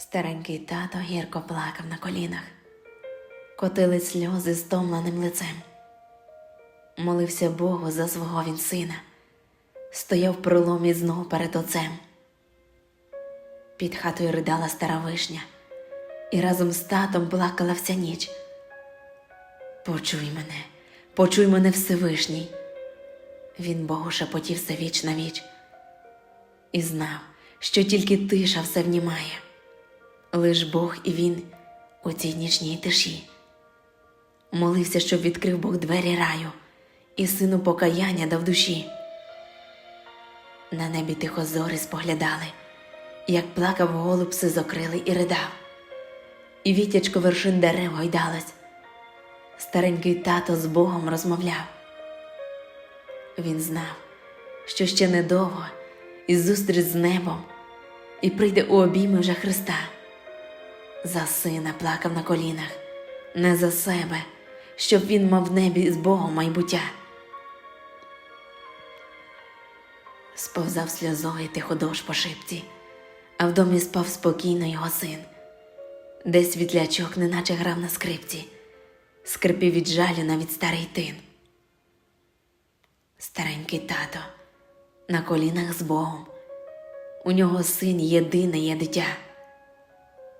Старенький тато гірко плакав на колінах, котили сльози стомленим лицем. Молився Богу за свого він сина, стояв в проломі знов перед отцем. Під хатою ридала стара вишня, і разом з татом плакала вся ніч. Почуй мене, почуй мене Всевишній. Він Богу шепотів все віч на віч і знав, що тільки тиша все внімає. Лиш Бог і він у цій нічній тиші. Молився, щоб відкрив Бог двері раю, і сину покаяння дав душі. На небі тихо зори споглядали, як плакав голуб сизокрилий і ридав, і вітячко вершин дерев гойдалось. Старенький тато з Богом розмовляв. Він знав, що ще недовго і зустріч з небом, і прийде у обійми вже Христа. За сина плакав на колінах, не за себе, щоб він мав в небі з Богом майбуття. Сповзав сльозою тиходож по шипці, а в домі спав спокійно його син, де світлячок неначе грав на скрипці, скрипів від жалю навіть старий тин. Старенький тато на колінах з Богом, у нього син єдине є дитя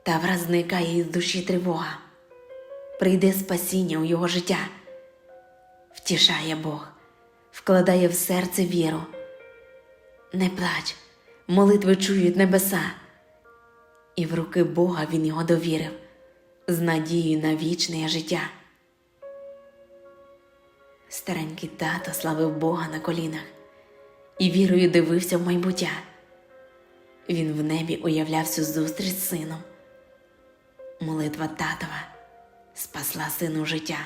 та враз зникає із душі тривога. Прийде спасіння у його життя, втішає Бог, вкладає в серце віру. Не плач, молитви чують небеса, і в руки Бога він його довірив з надією на вічне життя. Старенький тато славив Бога на колінах і вірою дивився в майбуття. Він в небі уявляв всю зустріч з сином. Молитва татова спасла сину життя.